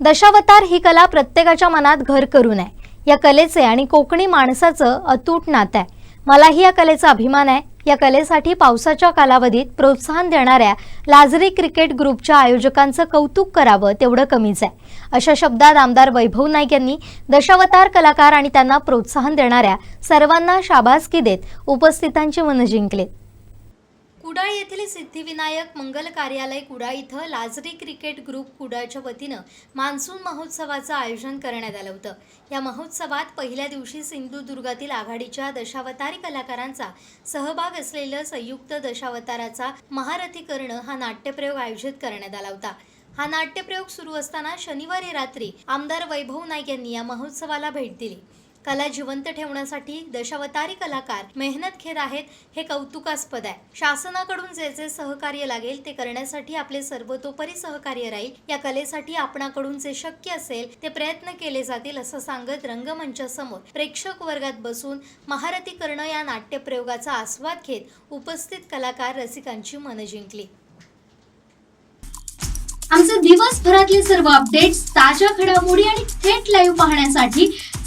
दशावतार ही कला प्रत्येकाच्या मनात घर करून आहे. या कलेचे आणि कोकणी माणसाचं अतूट नातं आहे. मलाही या कलेचा अभिमान आहे. या कलेसाठी पावसाच्या कालावधीत प्रोत्साहन देणाऱ्या लाजरी क्रिकेट ग्रुपच्या आयोजकांचं कौतुक करावं तेवढं कमीच आहे. अशा शब्दात आमदार वैभव नाईक यांनी दशावतार कलाकार आणि त्यांना प्रोत्साहन देणाऱ्या सर्वांना शाबासकी देत उपस्थितांची मनं जिंकले कुडाळ येथील सिद्धिविनायक मंगल कार्यालय कुडाळ इथं लाजरी क्रिकेट ग्रुप कुडाळच्या वतीनं मान्सून महोत्सवाचं आयोजन करण्यात आलं होतं. या महोत्सवात पहिल्या दिवशी सिंधुदुर्गातील आघाडीच्या दशावतारी कलाकारांचा सहभाग असलेलं संयुक्त दशावताराचा महारथी करणं हा नाट्यप्रयोग आयोजित करण्यात आला होता. हा नाट्यप्रयोग सुरू असताना शनिवारी रात्री आमदार वैभव नाईक यांनी या महोत्सवाला भेट दिली. कला जिवंत ठेवण्यासाठी दशावतारी कलाकार मेहनत घेत आहेत हे कौतुकास्पद आहे. शासनाकडून जे जे सहकार्य लागेल ते करण्यासाठी आपले सर्वतोपरी सहकार्य राहील. या कलेसाठी आपणाकडून जे शक्य असेल ते प्रयत्न केले जातील असं सांगत रंगमंचासमोर प्रेक्षक वर्गात बसून महारथी करणं या नाट्यप्रयोगाचा आस्वाद घेत उपस्थित कलाकार रसिकांची मनं जिंकली. आमचे दिवसभरातले सर्व अपडेट्स ताज्या घडामोडी आणि थेट लाईव्ह पाहण्यासाठी